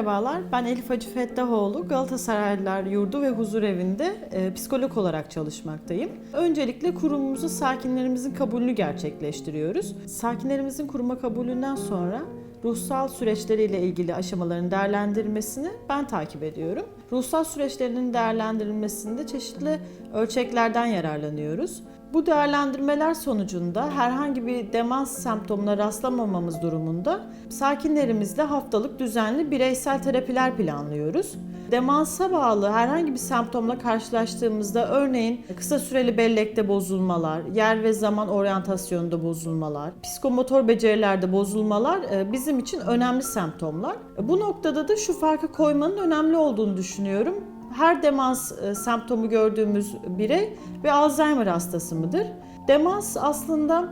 Merhabalar, ben Elif Hacı Fettahoğlu. Galatasaraylılar Yurdu ve Huzur Evi'nde e, psikolog olarak çalışmaktayım. Öncelikle kurumumuzu sakinlerimizin kabulünü gerçekleştiriyoruz. Sakinlerimizin kuruma kabulünden sonra ruhsal süreçleriyle ilgili aşamaların değerlendirilmesini ben takip ediyorum. Ruhsal süreçlerinin değerlendirilmesinde çeşitli ölçeklerden yararlanıyoruz. Bu değerlendirmeler sonucunda herhangi bir demans semptomuna rastlamamamız durumunda sakinlerimizle haftalık düzenli bireysel terapiler planlıyoruz. Demansa bağlı herhangi bir semptomla karşılaştığımızda örneğin kısa süreli bellekte bozulmalar, yer ve zaman oryantasyonunda bozulmalar, psikomotor becerilerde bozulmalar e, bizim için önemli semptomlar. Bu noktada da şu farkı koymanın önemli olduğunu düşünüyorum her demans e, semptomu gördüğümüz birey bir Alzheimer hastası mıdır? Demans aslında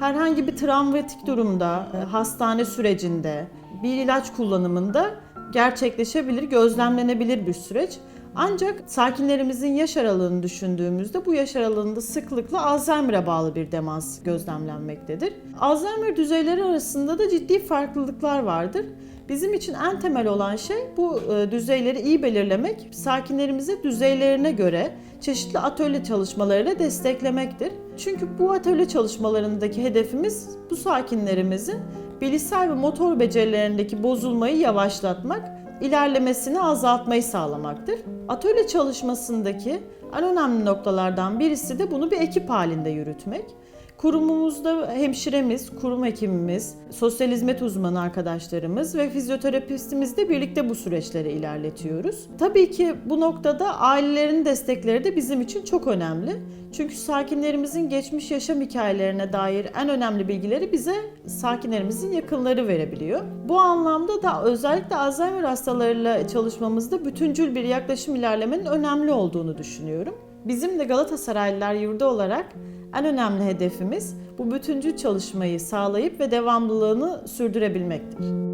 herhangi bir travmatik durumda, e, hastane sürecinde, bir ilaç kullanımında gerçekleşebilir, gözlemlenebilir bir süreç. Ancak sakinlerimizin yaş aralığını düşündüğümüzde bu yaş aralığında sıklıkla Alzheimer'a bağlı bir demans gözlemlenmektedir. Alzheimer düzeyleri arasında da ciddi farklılıklar vardır. Bizim için en temel olan şey bu e, düzeyleri iyi belirlemek, sakinlerimizi düzeylerine göre çeşitli atölye çalışmalarıyla desteklemektir. Çünkü bu atölye çalışmalarındaki hedefimiz bu sakinlerimizin bilişsel ve motor becerilerindeki bozulmayı yavaşlatmak, ilerlemesini azaltmayı sağlamaktır. Atölye çalışmasındaki en önemli noktalardan birisi de bunu bir ekip halinde yürütmek. Kurumumuzda hemşiremiz, kurum hekimimiz, sosyal hizmet uzmanı arkadaşlarımız ve fizyoterapistimizle birlikte bu süreçleri ilerletiyoruz. Tabii ki bu noktada ailelerin destekleri de bizim için çok önemli. Çünkü sakinlerimizin geçmiş yaşam hikayelerine dair en önemli bilgileri bize sakinlerimizin yakınları verebiliyor. Bu anlamda da özellikle Alzheimer hastalarıyla çalışmamızda bütüncül bir yaklaşım ilerlemenin önemli olduğunu düşünüyorum. Bizim de Galatasaraylılar Yurdu olarak en önemli hedefimiz bu bütüncül çalışmayı sağlayıp ve devamlılığını sürdürebilmektir.